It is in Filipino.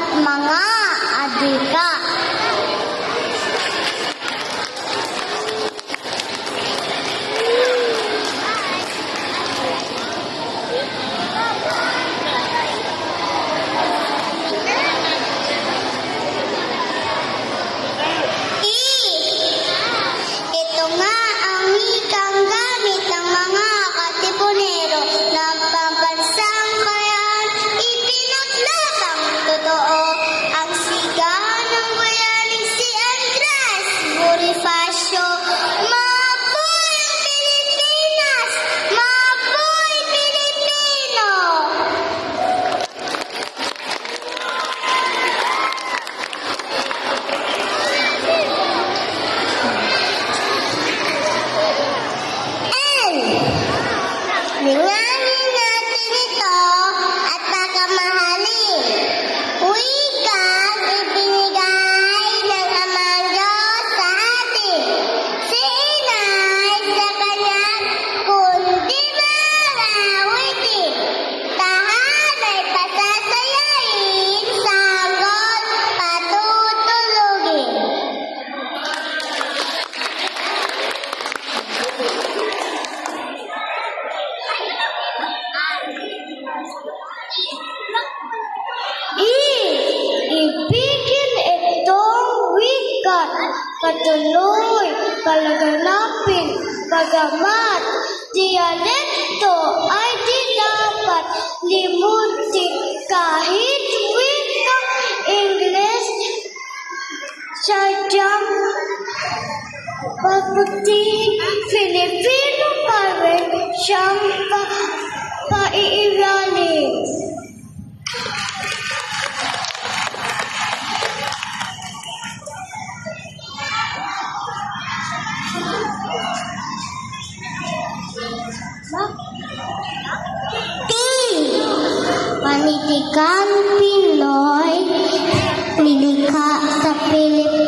at mga adika. tuloy palaganapin. Bagamat dialekto ay di dapat limutin kahit wikang Ingles sadyang pagputihin Filipino pa rin siyang Panitikan Pinoy, Lilikha sa Pilipinas.